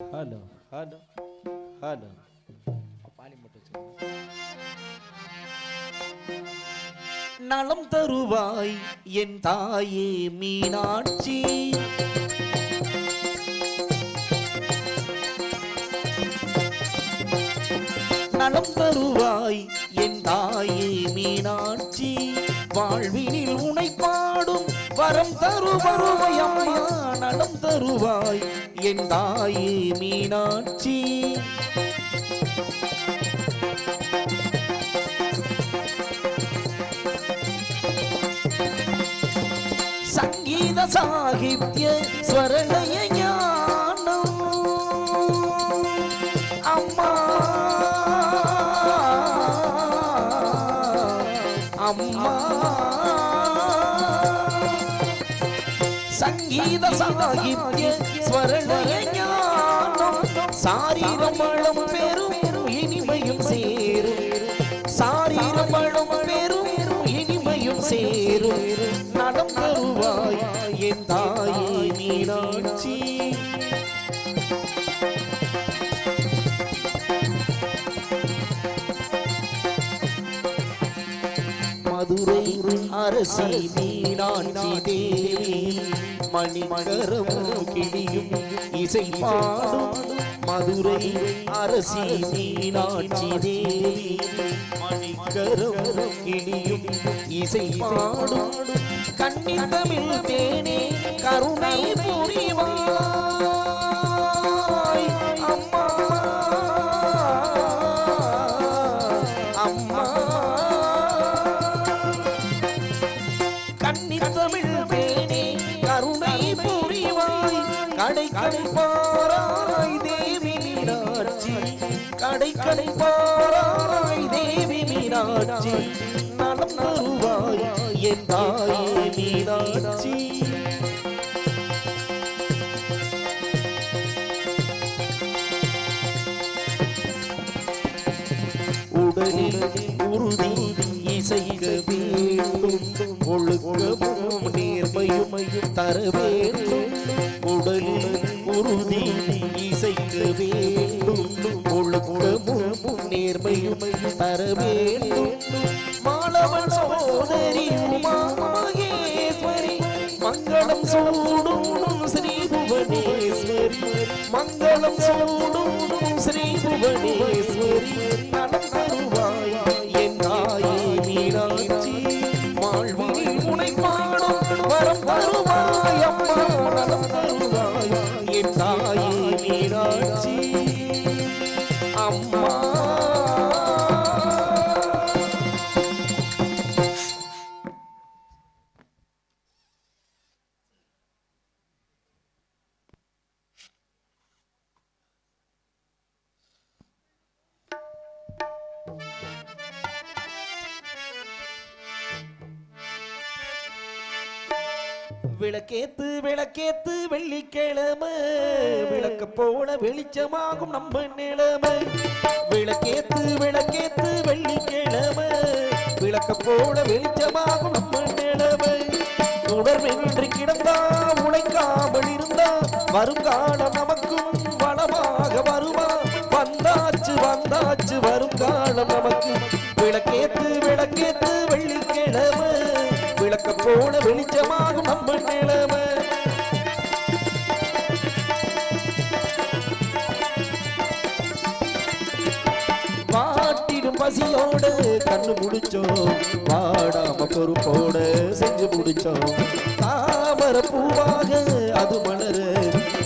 Hello hello hello poly மட்டும். நலம் தருவாய் என் தாயே மீனாட்சி. நலம் தருவாய் என் தாயே மீனாட்சி. வாழ்வினில் உனை பாடும் வரம் தருவாய் அம்மா நலம் தருவாய். என் தாயே மீனாட்சி. சங்கீத சாகித்ய ஸ்வரலய கீத சாகித்ய ஸ்வரலய ஞானம் சாரீரமளம் பெரும் இனிமையும் சேரும். சாரீரமளம் பெரும் இனிமையும் சேரும். நடம் தருவாய் என் தாயே மீனாட்சி. மதுரை அரசி மீனாட்சி தேவி. மணிமகரம் கிளியும் இசை பாடும் மதுரை அரசி மீனாட்சி தேவி. மணிக்கரம் கிளியும் இசை பாடும் கண்ணி தமிழ் தேனே கருணை புரிவாய் மீனாட்சி நலம் தருவாய் என் தாயே மீனாட்சி. உடலில் உறுதி இசைக்க வேண்டும் ஒழுக்கமும் நேர்மையும் தர வேண்டும் உடலில் உறுதி இசைக்க வேண்டும். ஒழுக்கமும் நேர்மையும் தர வேண்டும் மாணவன் சகோதரி உமாகேஸ்வரி மங்களம் சூடும் ஸ்ரீ புவனேஸ்வரி. மங்களம் சூடும் ஸ்ரீ புவனேஸ்வரி. தாயே மீனாட்சி. அம்மா. விளக்கேத்து விளக்கேத்து வெள்ளிக்கிழமை. விளக்க போல வெளிச்சமாகும் நம்ம நிலைமை. விளக்கேத்து விளக்கேத்து வெள்ளிக்கிழமை. விளக்க போல வெளிச்சமாகும் நம்ம நிலைமை. உணர்வின்றி கிடந்தா உழைக்காமல் இருந்தா வருங்காலம் நமக்கும் செஞ்சு முடிச்சோம். பாடாம பொறுப்போட செஞ்சு முடிச்சோம். தாமர பூவாக அது மலர.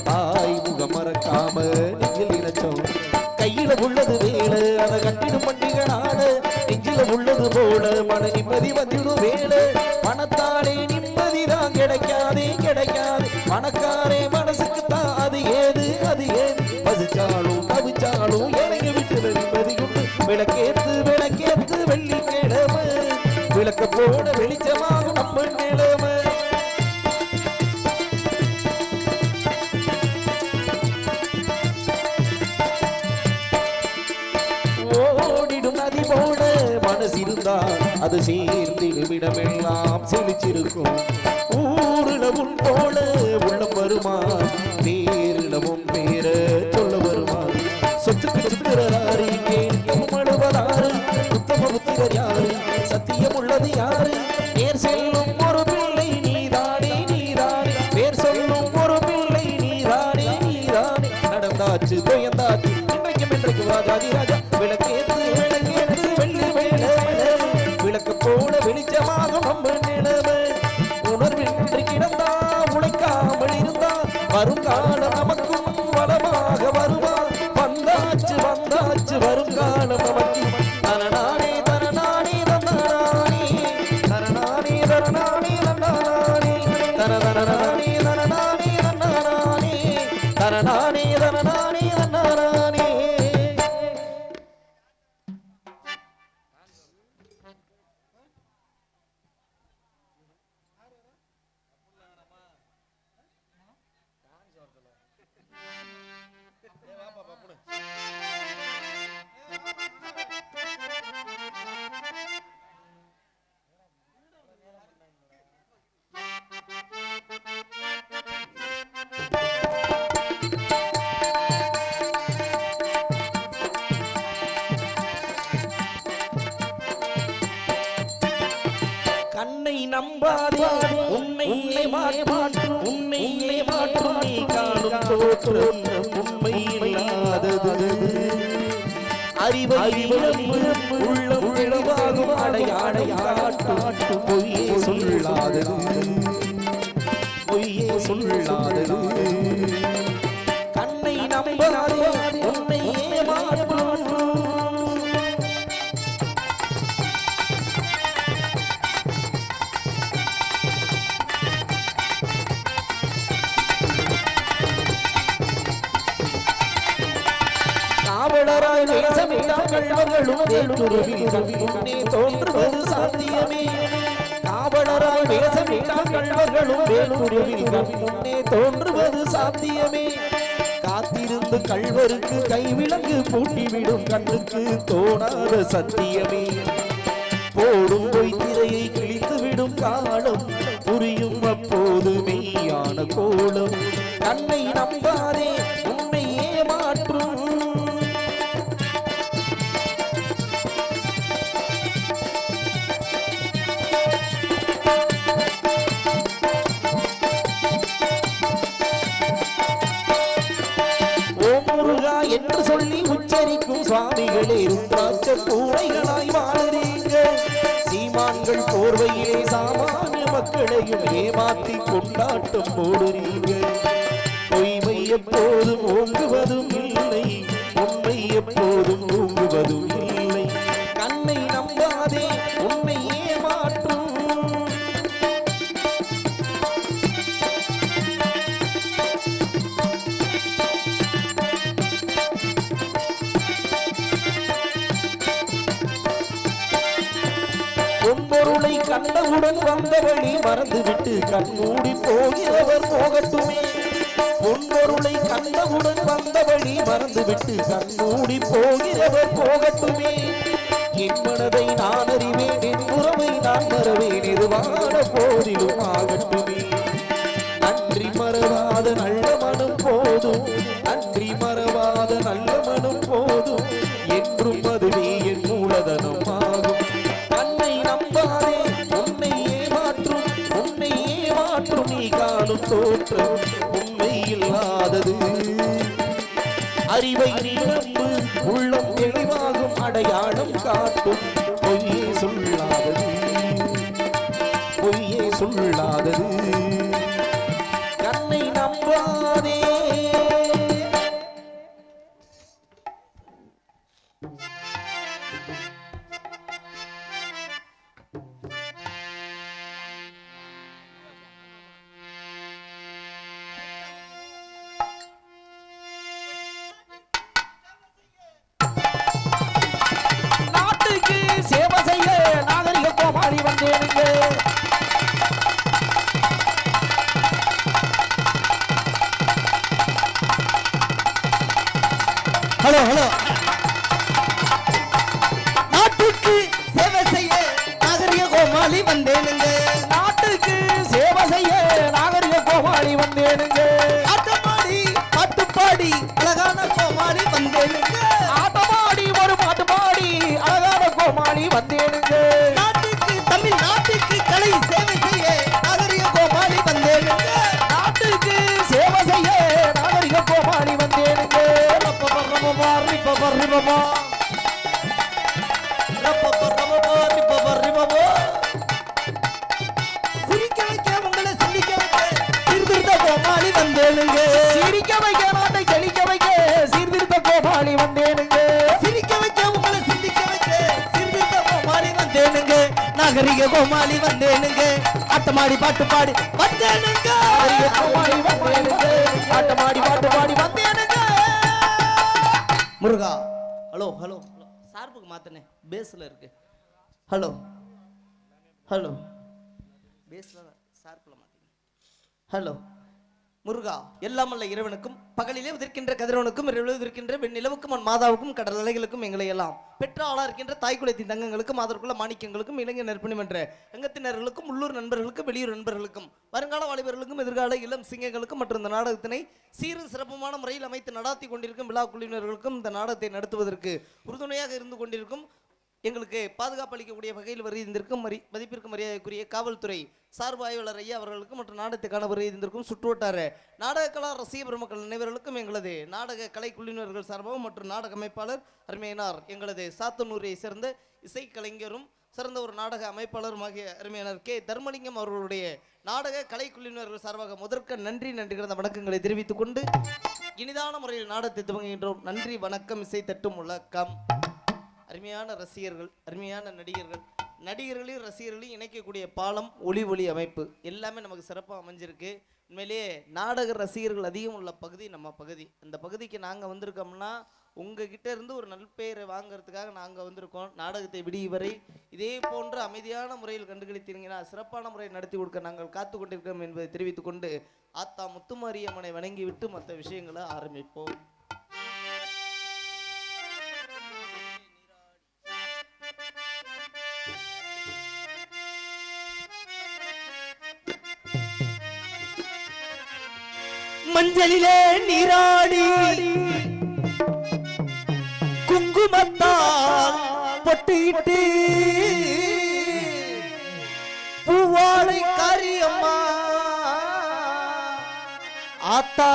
தாய் முகம் மறக்காம நெஞ்சில் இணைச்சோம். கையில உள்ளது வேலை அதை கட்டிடும் பண்டிகை நாடு நெஞ்சில உள்ளது போல மன நிம்மதி வந்துடும் வேலை. பணத்தாலே நிம்மதி தான் கிடைக்காதே கிடைக்காது. பணக்காரே மனசுக்கு தான் அது ஏது அது ஏது. பசிச்சாலும் தவிச்சாலும் எனக்கு விட்டு நிம்மதி உண்டு. விளக்கே விளக்க போட வெளிச்சமாகும் நம்ம நிலைமை ஓடிடும் நதி மனசு மனசிருந்தால் அது சேர்ந்திடும் இடமெல்லாம் செழிச்சிருக்கும். ஊருல உன் போட Alexis brilliant. உள்ளம் தெளிவாகும் அடையாளை பொய்யே சொல்லாதது. பொய்யே சொல்லாதது. கண்ணை நம்பாதே தோன்றுவது சாத்தியமே. காவலராய் கள்வர்களும் தோன்றுவது சாத்தியமே. காத்திருந்து கள்வருக்கு கைவிலங்கு பூட்டிவிடும் கண்ணுக்கு தோணாத சத்தியமே. போடும் பொய்த்திரையை கிழித்துவிடும் காலம் புரியும் அப்போது மெய்யான கோலம். தன்னை நம்பாதே. ஞானிகளே ருத்ராட்ச பூனைகளாய் வாழறீங்க சீமான்கள் போர்வையிலே சாமானிய மக்களையும் ஏமாத்தி கொண்டாட்டம் போடுறீங்க பொய்மை எப்போதும் ஓங்குவதும் இல்லை உண்மை எப்போதும் ஓங்குவதும் இல்லை. கண்டவுடன் வந்த வழி மறந்துவிட்டு கண்மூடி போகிறவர் போகட்டுமே. பொன்பொருளை கண்டவுடன் வந்த வழி மறந்துவிட்டு கண்மூடி போகிறவர் போகட்டுமே. என் மனதை நான் அறிவேன். காணும் தோற்றம் உண்மை இல்லாதது. அறிவை நீ நம்பு உள்ளம் தெளிவாகும் அடையாளம் காட்டும். ஹலோ ஹலோ நாட்டுக்கு சேவை செய்ய நாகரிக கோமாளி வந்தேனுங்க. நாட்டுக்கு சேவை செய்ய நாகரிக கோமாளி வந்தேனுங்க. பாட்டு பாடி கோமாளி வந்தேனுங்க சிரிக்க வைக்க நாட்டை செழிக்க வைக்க சீர்திருத்த கோபாலி வந்தேனுங்க. சிரிக்க வைக்க உங்களை சிந்திக்க வைக்க சீர்திருத்த கோமாளி வந்தேனுங்க. நாகரிக கோமாளி வந்தேனுங்க. ஆட்டமாடி பாட்டு பாடி வந்தேனுங்க. கோமாளி வந்தேனுங்க. ஆட்டமாடி பாட்டு பாடி வந்தேனுங்க. முருகா ஹலோ ஹலோ ஹலோ. சார்புக்கு மாத்தனே. பேஸ்ல இருக்கு. Hello hello. பேஸ்ல சார்பில் மாத்தீங்க ஹலோ. முருகா எல்லாமல்ல இறைவனுக்கும் பகலிலே உதிர்க்கின்ற கதிரவனுக்கும் இரவிலே உதிர்க்கின்ற வெண்ணிலவுக்கும் மண் மாதாவுக்கும் கடல் அலைகளுக்கும் எங்களை எல்லாம் பெற்ற ஆளா இருக்கின்ற தாய் குலத்தின் தங்கங்களுக்கும் அதற்குள்ள மாணிக்கங்களுக்கும் இளைஞர் நற்பணிம் என்ற எங்கத்தினர்களுக்கும் உள்ளூர் நண்பர்களுக்கும் வெளியூர் நண்பர்களுக்கும் வருங்கால வாலிபர்களுக்கும் எதிர்கால இளம் சிங்கங்களுக்கும் மற்றும் இந்த நாடகத்தினை சீரும் சிறப்புமான முறையில் அமைத்து நடாத்தி கொண்டிருக்கும் விழா குழுவினர்களுக்கும் இந்த நாடகத்தை நடத்துவதற்கு உறுதுணையாக இருந்து கொண்டிருக்கும் எங்களுக்கு பாதுகாப்பு அளிக்கக்கூடிய வகையில் இருந்திருக்கும் மரி மதிப்பிற்கு மரியாதைக்குரிய காவல்துறை சார்பு ஆய்வாளர் ஐயா அவர்களுக்கும் மற்றும் நாடகத்துக்கான இருந்திருக்கும் சுற்றுவட்டார நாடக கலா ரசிக பெருமக்கள் அனைவர்களுக்கும் எங்களது நாடக கலை குழுவினர்கள் சார்பாகவும் மற்றும் நாடக அமைப்பாளர் அருமையினார் எங்களது சாத்தனூரை சேர்ந்த இசைக்கலைஞரும் சிறந்த ஒரு நாடக அமைப்பாளரும் ஆகிய அருமையாளர் கே. தர்மலிங்கம் அவர்களுடைய நாடக கலை குழுவினர்கள் சார்பாக முதற்க நன்றி நன்றி கிடந்த வணக்கங்களை தெரிவித்துக் கொண்டு இனிதான முறையில் நாடகத்தை துவங்குகின்றோம். நன்றி வணக்கம் இசை தட்டும் முழக்கம். அருமையான ரசிகர்கள் அருமையான நடிகர்கள். நடிகர்களையும் ரசிகர்களையும் இணைக்கக்கூடிய பாலம் ஒளி ஒளி அமைப்பு எல்லாமே நமக்கு சிறப்பாக அமைஞ்சிருக்கு. உண்மையிலேயே நாடக ரசிகர்கள் அதிகம் உள்ள பகுதி நம்ம பகுதி. அந்த பகுதிக்கு நாங்கள் வந்திருக்கோம்னா உங்ககிட்ட இருந்து ஒரு நல்பெயரை வாங்குறதுக்காக நாங்கள் வந்திருக்கோம். நாடகத்தை விடிய வரை. இதே போன்ற அமைதியான முறையில் கண்டுகளித்தீங்கன்னா சிறப்பான முறையில் நடத்தி கொடுக்க நாங்கள் காத்து கொண்டிருக்கிறோம் என்பதை தெரிவித்துக்கொண்டு ஆத்தா முத்துமாரியம்மனை வணங்கிவிட்டு மற்ற விஷயங்களை ஆரம்பிப்போம். மஞ்சளிலே நீராடி குங்குமத்தால் பொட்டிட்டு பூவாளை காரியம்மா. ஆத்தா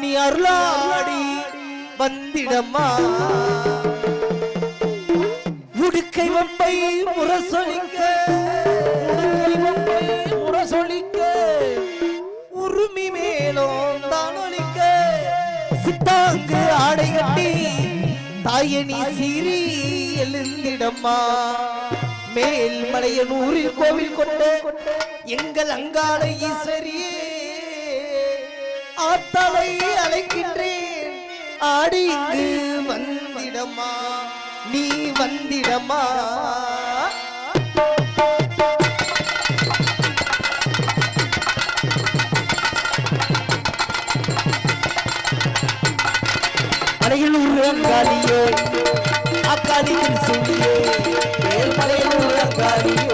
நீ அருளாடி வந்திடம்மா. உடுக்கை வம்பை முரசொலிக்க சித்தாங்கு ஆடை கட்டி தாயணி சீரி எழுந்திடம்மா. மேல் மலையனூரில் கோவில் கொண்ட எங்கள் அங்காள ஈஸ்வரியே ஆத்தலை அழைக்கின்றேன். ஆடி இங்கு நீ வந்திடமா அங்காளியே அக்காளி திருசூலியே மேல்மலையனூர் அங்காளியே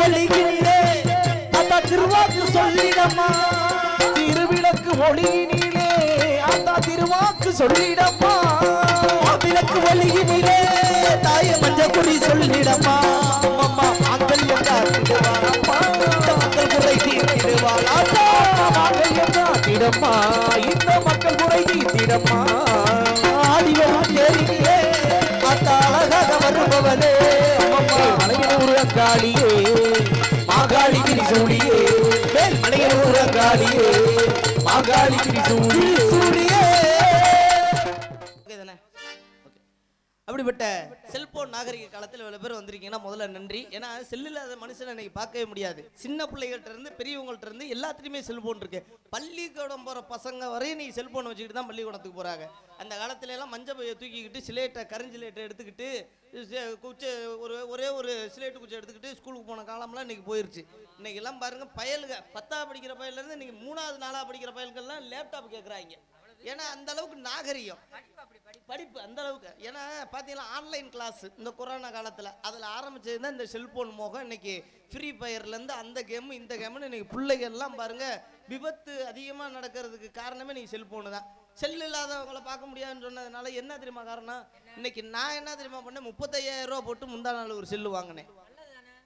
திருவிளக்கு ஒளியிலே அத்தா திருவாக்கு சொல்லிடம்மா. திருவிளக்கு ஒளியினிலே. அந்த திருவாக்கு சொல்லிடம்மா. விளக்கு ஒளியினிலே. தாய மஞ்ச குடி சொல்லிடம்மா அம்மம்மா மாங்கல்யம் காத்திடுவாள் அம்மா தாங்கள் குறை தீர்த்திடுவாள் ஆத்தா மாங்கல்யம் அப்படிப்பட்ட நாகரிக காலத்தில் இவ்வளோ பேர் வந்திருக்கீங்கன்னா முதல்ல நன்றி. ஏன்னா செல் இல்லாத மனுஷனை இன்னைக்கு பார்க்கவே முடியாது. சின்ன பிள்ளைகள்ட்ட இருந்து பெரியவங்கள்ட்ட இருந்து எல்லாத்துலேயுமே செல்ஃபோன் இருக்கு. பள்ளிக்கூடம் போகிற பசங்க வரையும் நீ செல்ஃபோன் வச்சுக்கிட்டு தான் பள்ளிக்கூடத்துக்கு போகிறாங்க அந்த காலத்துல எல்லாம் மஞ்சள் பையை தூக்கிக்கிட்டு சிலேட்டை கரிஞ்சிலேட்டை எடுத்துக்கிட்டு சி- ஒரு ஒரே ஒரு சிலேட்டு குச்சை எடுத்துக்கிட்டு ஸ்கூலுக்கு போன காலம்லாம் இன்னைக்கு போயிருச்சு. இன்றைக்கெல்லாம் பாருங்கள் பாருங்க பயலுங்க பத்தாவது படிக்கிற பயலேருந்து இன்னைக்கு மூணாவது நாலாவது படிக்கிற பயல்கள்லாம் லேப்டாப் கேட்குறாங்க ஏன்னா அந்த அளவுக்கு நாகரிகம். படிப்பு அந்த அளவுக்கு. ஏன்னா பார்த்தீங்கன்னா ஆன்லைன் கிளாஸ் இந்த கொரோனா காலத்தில். அதில் ஆரம்பிச்சது தான் இந்த செல்போன் மோகம். இன்னைக்கு ஃப்ரீ ஃபயர்லேருந்து அந்த கேமு இந்த கேம்னு இன்னைக்கு பிள்ளைகள்லாம் பாருங்க விபத்து அதிகமாக நடக்கிறதுக்கு காரணமே இன்னைக்கு செல்போனு தான். செல் இல்லாதவங்களை பார்க்க முடியாதுன்னு சொன்னதுனால என்ன தெரியுமா காரணம்? இன்னைக்கு நான் என்ன தெரியுமா பண்ணேன்? முப்பத்தையாயிரம் ரூபா போட்டு முந்தா நாள் ஒரு செல்லு வாங்கினேன்.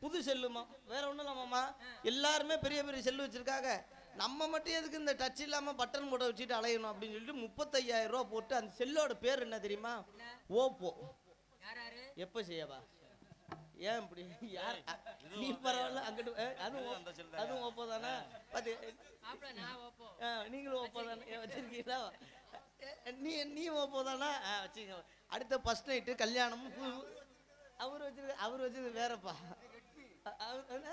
புது செல்லுமா வேற ஒன்றும் இல்லாமம்மா எல்லாருமே பெரிய பெரிய செல்லு வச்சிருக்காங்க. நம்ம மட்டும் எதுக்கு இந்த டச் இல்லாமல் பட்டன் போட வச்சுட்டு அலையணும் அப்படின்னு சொல்லிட்டு முப்பத்தையாயிரம் ரூபா போட்டு அந்த செல்லோட பேர் என்ன தெரியுமா? ஓப்போ. எப்போ செய்யவா? ஏன் இப்படி? யார்? நீ பரவாயில்ல அங்கிட்டு அதுவும் அதுவும் ஓப்போ தானே? பார்த்து ஆ, நீங்களும் ஓப்போ தானே? ஏன் வச்சிருக்கீங்களா? நீ நீ ஓப்போ தானா? ஆ வச்சுங்க அடுத்த ஃபர்ஸ்ட் நைட்டு கல்யாணம் பு- அவர் வச்சிருக்க அவர் வச்சிருக்க வேறப்பா. அவர்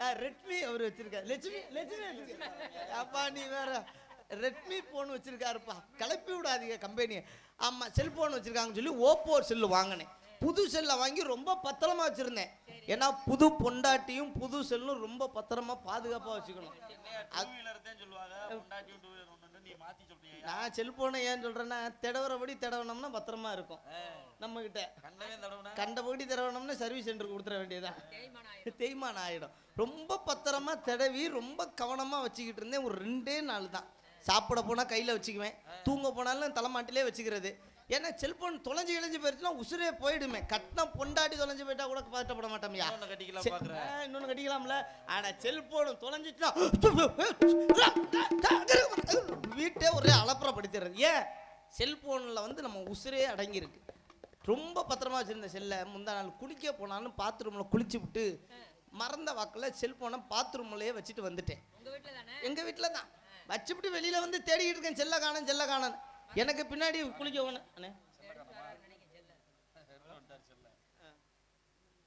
ரெட்மி அவர் வச்சிருக்காரு. லட்சுமி லட்சுமி வச்சிருக்காரு. அப்பா நீ வேற ரெட்மி போன் வச்சிருக்காருப்பா. கிளப்பி விடாதீங்க கம்பெனி ஆமா செல்போன் வச்சிருக்காங்கன்னு சொல்லி ஓப்போ செல்லு வாங்கினேன். புது செல்லை வாங்கி ரொம்ப பத்திரமா வச்சிருந்தேன். ஏன்னா புது பொண்டாட்டியும் புது செல்லும் ரொம்ப பத்திரமா பாதுகாப்பா வச்சுக்கணும். அது- நான் செல்போனை ஏன் சொல்றேன்னா திடவரபடி திடவனம்னா பத்திரமா இருக்கும். நம்ம கிட்ட கண்டபடி திடவனம்னா சர்வீஸ் சென்டருக்கு கொடுத்துட வேண்டியதுதான். தேய்மானம் ஆயிடும். ரொம்ப பத்திரமா தடவி ரொம்ப கவனமா வச்சுக்கிட்டு இருந்தேன் ஒரு ரெண்டே நாள் தான் சாப்பிட போனா கையில வச்சுக்குவேன். தூங்க போனாலும் தலைமாட்டிலே வச்சுக்கிறது. ஏன்னா செல்போன் தொலைஞ்சு இழைஞ்சு போயிருச்சுன்னா உசுரே போயிடுமே கட்டின பொண்டாட்டி தொலைஞ்சு போயிட்டா கூட பதட்டப்பட மாட்டோம்யா கட்டிக்கலாம். ஆ, இன்னொன்னு கட்டிக்கலாம்ல ஆனா செல்போன் தொலைஞ்சிச்சுன்னா வீட்டே ஒரே அலப்புறப்படுத்திடுறது ஏன் செல்போன்ல வந்து நம்ம உசுரே அடங்கியிருக்கு ரொம்ப பத்திரமா வச்சிருந்த செல்லை முந்தா நாள் குளிக்க போனாலும் பாத்ரூம்ல குளிச்சு விட்டு மறந்த வாக்கில் செல்போனை பாத்ரூம்லயே வச்சுட்டு வந்துட்டேன் எங்க வீட்டில் தான் வச்சுவிட்டு வெளியில வந்து தேடிக்கிட்டு இருக்கேன் செல்ல காணோம் செல்ல காணோம் எனக்கு பின்னாடி குளிக்க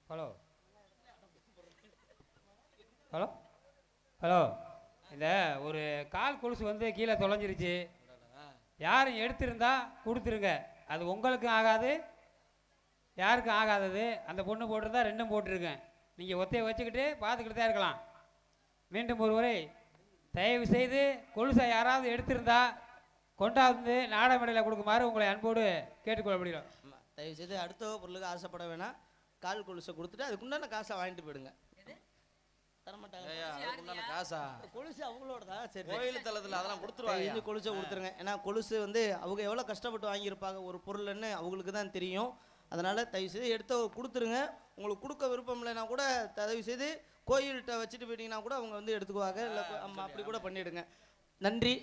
ஹலோ. ஹலோ. ஹலோ. இந்த ஒரு கால் கொலுசு வந்து கீழே தொலைஞ்சிருச்சு. யாரும் எடுத்திருந்தா கொடுத்துருங்க. அது உங்களுக்கும் ஆகாது யாருக்கும் ஆகாதது. அந்த பொண்ணு போட்டிருந்தா ரெண்டும் போட்டிருக்கேன் நீங்கள் ஒத்தையை வச்சுக்கிட்டு பார்த்துக்கிட்டு தான் இருக்கலாம். மீண்டும் ஒருவரை தயவு செய்து கொலுசை யாராவது எடுத்திருந்தா கொண்டாந்து நாடமேடையில் கொடுக்குமாறு உங்களை அன்போடு கேட்டுக்கொள்ளப்படுகிறோம் ஆமா, தயவு செய்து அடுத்த பொருளுக்கு ஆசைப்பட வேணாம். கால் கொலுசை கொடுத்துட்டு அதுக்குண்டான காசை வாங்கிட்டு போயிடுங்க. காசா? கொலுசு அவங்களோடதா? சரி கோயில் தளத்துல அதெல்லாம் கொடுத்துருவாங்க செஞ்சு கொலுசை கொடுத்துருங்க. ஏன்னா கொலுசு வந்து அவங்க எவ்வளோ கஷ்டப்பட்டு வாங்கியிருப்பாங்க? ஒரு பொருள்னு அவங்களுக்கு தான் தெரியும். அதனால தயவு செய்து எடுத்து கொடுத்துருங்க. உங்களுக்கு கொடுக்க விருப்பம் இல்லைன்னா கூட தயவு செய்து கோயில்கிட்ட வச்சுட்டு போயிட்டீங்கன்னா கூட அவங்க வந்து எடுத்துக்குவாங்க. இல்லை ஆமாம் அப்படி கூட பண்ணிடுங்க. நன்றி.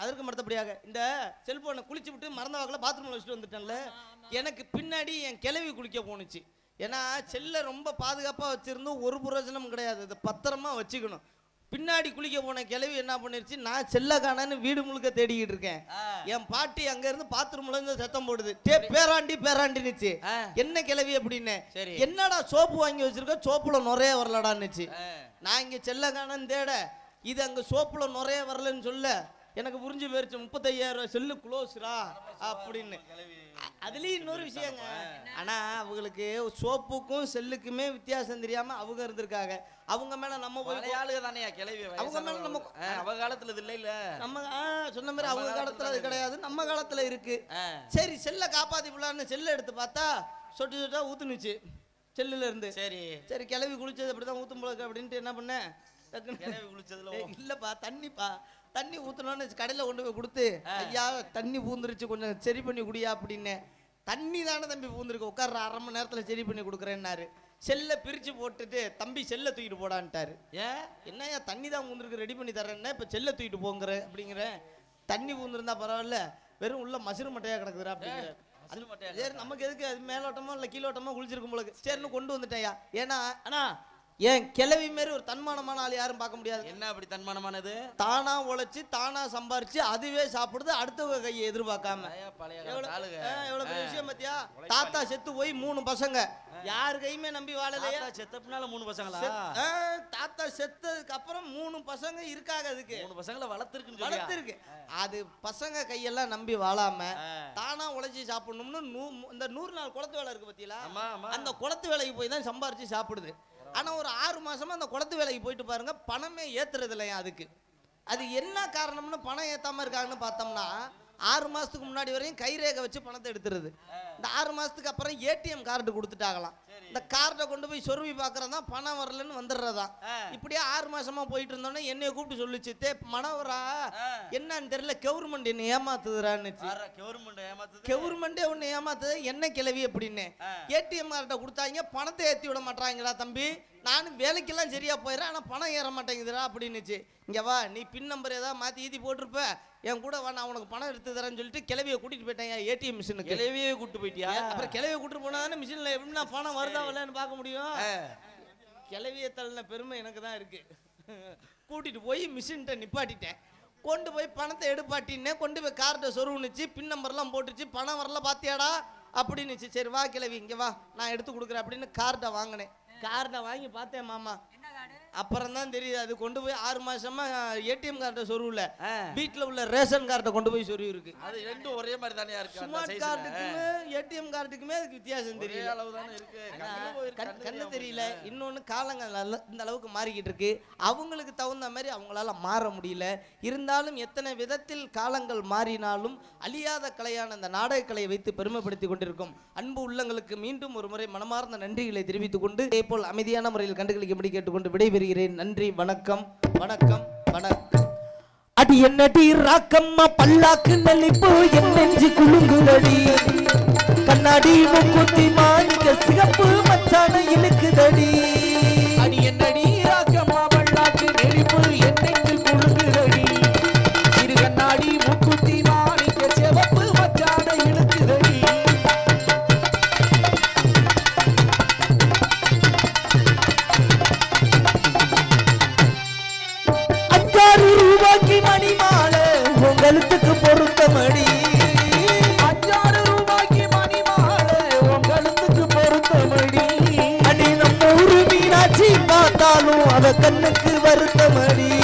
அதற்கு மறுத்தபடியாக இந்த செல்போனை குளிச்சு விட்டு மறந்த வாக்கில் பாத்ரூமில் வச்சுட்டு வந்துட்டேன்ல. எனக்கு பின்னாடி என் கிளவி குளிக்க போணுச்சு. ஏன்னா செல்லை ரொம்ப பாதுகாப்பாக வச்சுருந்தும் ஒரு பிரயோஜனம் கிடையாது. இதை பத்திரமா வச்சுக்கணும். பின்னாடி குளிக்க போன கிளவி என்ன பண்ணிருச்சு? நான் செல்ல காணன்னு வீடு முழுக்க தேடிக்கிட்டு இருக்கேன். என் பாட்டி அங்க இருந்து பாத்ரூம்ல இருந்து சத்தம் போடுது. டே பேராண்டி பேராண்டினுச்சு. என்ன கிளவி அப்படின்னு. என்னடா சோப்பு வாங்கி வச்சிருக்க? சோப்புல நுரைய வரலடான்னுச்சு. நான் இங்க செல்ல காணன்னு தேட. இது அங்க சோப்புல நுரைய வரலன்னு சொல்ல எனக்கு புரிஞ்சு போயிருச்சு முப்பத்தையாயிரம் ரூபாய் செல்லு க்ளோஸ்ரா அப்படின்னு. அதுலயும் இன்னொரு விஷயங்க. ஆனா அவங்களுக்கு சோப்புக்கும் செல்லுக்குமே வித்தியாசம் தெரியாம அவங்க இருந்திருக்காங்க. அவங்க மேல நம்ம போய் ஆளுக தானேயா கிளவி அவங்க மேல நம்ம ஆ, அவ காலத்துல இது இல்ல இல்ல நம்ம சொன்ன மாதிரி அவங்க காலத்துல அது கிடையாது நம்ம காலத்துல இருக்கு. சரி செல்லை காப்பாத்தி விடலான்னு செல்லை எடுத்து பார்த்தா சொட்டு சொட்டா ஊத்துனுச்சு செல்லுல இருந்து. சரி. சரி கிளவி குளிச்சது அப்படிதான் ஊத்தும் போல இருக்கு அப்படின்ட்டு என்ன பண்ணேன் டக்குன்னு குளிச்சதுல இல்லப்பா தண்ணிப்பா தண்ணி ஊத்தணும்னு கடையில கொண்டு போய் கொடுத்து ஐயா தண்ணி பூந்துருச்சு கொஞ்சம் சரி பண்ணி குடியா அப்படின்னு. தண்ணி தானே தம்பி பூந்துருக்கு உட்கார்ற அரை மணி நேரத்துல சரி பண்ணி கொடுக்குறேன்னாரு. செல்லை பிரிச்சு போட்டுட்டு தம்பி செல்லை தூக்கிட்டு போடான்ட்டாரு. ஏன்? என்னய்யா தண்ணி தான் உங்களுக்கு ரெடி பண்ணி தரேன்னா இப்போ செல்லை தூக்கிட்டு போங்கிற அப்படிங்கிற. தண்ணி பூந்துருந்தா பரவாயில்ல வெறும் உள்ள மசுறு மட்டையா கிடக்குதுடா அப்படிங்கிற. சரி நமக்கு எதுக்கு? அது மேலோட்டமோ இல்லை கீழோட்டமோ குளிச்சிருக்கும் போல. சரின்னு கொண்டு வந்துட்டேயா ஏன்னா அண்ணா ஏன் கிளவி மாரி ஒரு தன்மானமான ஆள் யாரும் பார்க்க முடியாது? என்ன அப்படி தன்மானமானது? தானா உழைச்சு தானா சம்பாரிச்சு அதுவே சாப்பிடுது அடுத்தவங்க கையை எதிர்பார்க்காம. எவ்வளவு பெரிய விஷயம் பாத்தியா? தாத்தா செத்து போய் மூணு பசங்க. யார் கையுமே நம்பி வாழலையா. தாத்தா செத்த பின்னால மூணு பசங்களா? தாத்தா செத்ததுக்கு அப்புறம் மூணு பசங்க இருக்காங்க அதுக்கு. மூணு பசங்களை வளர்த்துருக்குன்னு சொல்லியா? வளர்த்துருக்கு. அது பசங்க கையெல்லாம் நம்பி வாழாம. தானா உழைச்சி சாப்பிடணும்னு இந்த நூறு நாள் குளத்து வேலை இருக்கு ஆமா. அந்த குளத்து வேலைக்கு போய் தான் சம்பாரிச்சு சாப்பிடுது. ஆனால் ஒரு ஆறு மாதமாக அந்த குளத்து வேலைக்கு போயிட்டு பாருங்கள் பணமே ஏற்றுறது இல்லையா அதுக்கு. அது என்ன காரணம்னு பணம் ஏற்றாமல் இருக்காங்கன்னு பார்த்தோம்னா ஆறு மாதத்துக்கு முன்னாடி வரையும் கைரேகை வச்சு பணத்தை எடுத்துருது இந்த ஆறு மாசத்துக்கு அப்புறம் ஏடிஎம் கார்டு கொடுத்துட்டாங்களாம். இந்த கார்டை கொண்டு போய் சொருவி பார்க்கறதா பணம் வரலன்னு வந்துடுறதா. இப்படியே ஆறு மாசமா போயிட்டு இருந்தோன்னே என்னைய கூப்பிட்டு சொல்லுச்சு தே மனவரா. என்னன்னு தெரியல கவர்மெண்ட் என்ன ஏமாத்துதுறான்னு கவர்மெண்ட் ஒன்று ஏமாத்துது என்ன கிளவி அப்படின்னு. ஏடிஎம் கார்டை கொடுத்தாங்க பணத்தை ஏற்றி விட மாட்டாங்கடா தம்பி. நானும் வேலைக்கெல்லாம் சரியா போயிடுறேன் ஆனால் பணம் ஏற மாட்டேங்குதுடா அப்படின்னுச்சு. இங்கே வா நீ பின் நம்பர் ஏதாவது மாற்றி ஈதி போட்டிருப்ப. என் கூட வா நான் உனக்கு பணம் எடுத்து தரேன்னு சொல்லிட்டு கிளவியை கூட்டிட்டு போயிட்டேன் ஏடிஎம் மிஷினுக்கு. கிளவியே கூட்டு போயிட்டியா? அப்புறம் கிளவியை கூட்டிட்டு போனா தானே மிஷினில் எப்படின்னா பணம் வருதா வரலன்னு பார்க்க முடியும். கிளவியை தள்ளின பெருமை எனக்கு தான் இருக்கு. கூட்டிட்டு போய் மிஷின்கிட்ட நிப்பாட்டிட்டேன். கொண்டு போய் பணத்தை எடுப்பாட்டின்னே கொண்டு போய் கார்டை சொருவுனுச்சு பின் நம்பர்லாம் போட்டுச்சு பணம் வரல பாத்தியாடா? அப்படின்னுச்சு சரி வா கிளவி இங்க வா நான் எடுத்து கொடுக்குறேன் அப்படின்னு கார்டை வாங்கினேன். கார்டை வாங்கி பார்த்தேன் மாமா. அப்புறம் தான் தெரியுது அது கொண்டு போய் ஆறு மாசமா ஏடிஎம் கார்டை சொருவுல. வீட்டில் உள்ள ரேஷன் கார்டை கொண்டு போய் சொருவி இருக்கு அது ரெண்டும் ஒரே மாதிரி தானே இருக்கு அந்த ஸ்மார்ட். கார்டுக்குமே ஏடிஎம் கார்டுக்குமே அதுக்கு வித்தியாசம் தெரியல. அளவு தானே இருக்கு கண்ணு தெரியல. இன்னொன்று காலங்கள் இந்த அளவுக்கு மாறிக்கிட்டு இருக்கு. அவங்களுக்கு தகுந்த மாதிரி அவங்களால மாற முடியல. இருந்தாலும் எத்தனை விதத்தில் காலங்கள் மாறினாலும் அழியாத கலையான இந்த நாடக கலையை வைத்து பெருமைப்படுத்தி கொண்டிருக்கும் அன்பு உள்ளங்களுக்கு மீண்டும் ஒரு முறை மனமார்ந்த நன்றிகளை தெரிவித்துக் கொண்டு இதே போல் அமைதியான முறையில் கண்டுகளிக்கும்படி கேட்டுக்கொண்டு விடைபெறுகிறேன் நன்றி வணக்கம் வணக்கம் வணக்கம். அடி என்னடி ராக்கம்மா பல்லாக்கு நெளிப்பு என் நெஞ்சு குலுங்குதடி. கண்ணாடி முக்குத்தி மாணிக்க சிகப்பு மச்சான இழுக்குதடி. அவ கண்ணுக்கு வருத்தமடி.